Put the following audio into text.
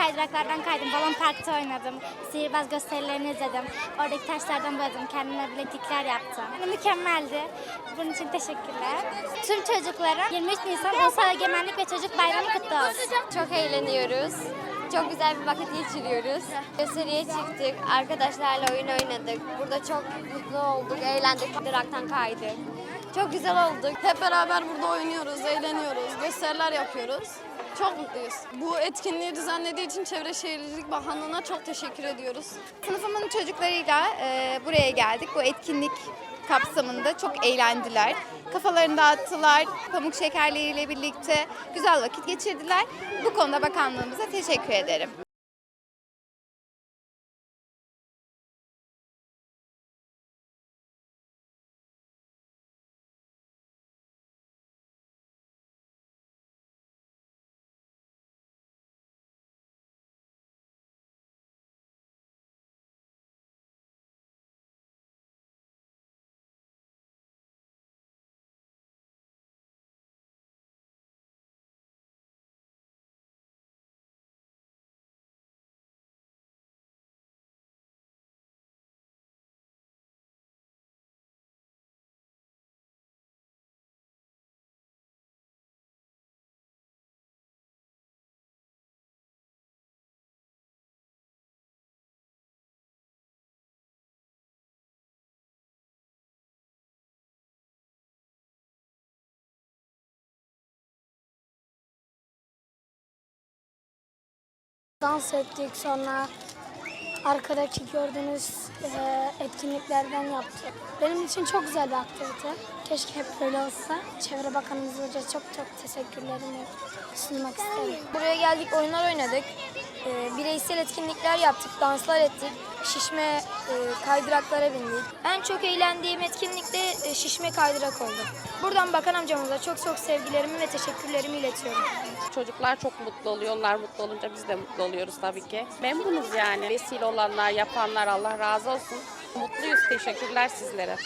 kaydıraklardan kaydım. Balon parkta oynadım. Sihirbaz gösterilerini izledim. Oradaki taşlardan boyadım. Kendime bileklikler yaptım. Yani mükemmeldi. Bunun için teşekkürler. Tüm çocuklara 23 Nisan Ulusal Egemenlik ve Çocuk Bayramı kutlu olsun. Çok eğleniyoruz. Çok güzel bir vakit geçiriyoruz. Gösteriye çıktık. Arkadaşlarla oyun oynadık. Burada çok mutlu olduk. Eğlendik. Duraktan kaydık. Çok güzel olduk. Hep beraber burada oynuyoruz, eğleniyoruz, gösteriler yapıyoruz. Çok mutluyuz. Bu etkinliği düzenlediği için Çevre Şehircilik Bakanlığı'na çok teşekkür ediyoruz. Sınıfımın çocuklarıyla e, buraya geldik. Bu etkinlik kapsamında çok eğlendiler. Kafalarını dağıttılar. Pamuk şekerleriyle birlikte güzel vakit geçirdiler. Bu konuda bakanlığımıza teşekkür ederim. Dans ettik sonra arkadaki gördüğünüz e, etkinliklerden yaptık. Benim için çok güzel bir aktivite. Keşke hep böyle olsa. Çevre Bakanımıza çok çok teşekkürlerimi sunmak isterim. Buraya geldik, oyunlar oynadık. Ee, bireysel etkinlikler yaptık, danslar ettik. Şişme e, kaydıraklara bindik. En çok eğlendiğim etkinlik de e, şişme kaydırak oldu. Buradan bakan amcamıza çok çok sevgilerimi ve teşekkürlerimi iletiyorum. Çocuklar çok mutlu oluyorlar. Mutlu olunca biz de mutlu oluyoruz tabii ki. Memnunuz yani. Vesile olanlar, yapanlar Allah razı olsun. Mutluyuz. Teşekkürler sizlere.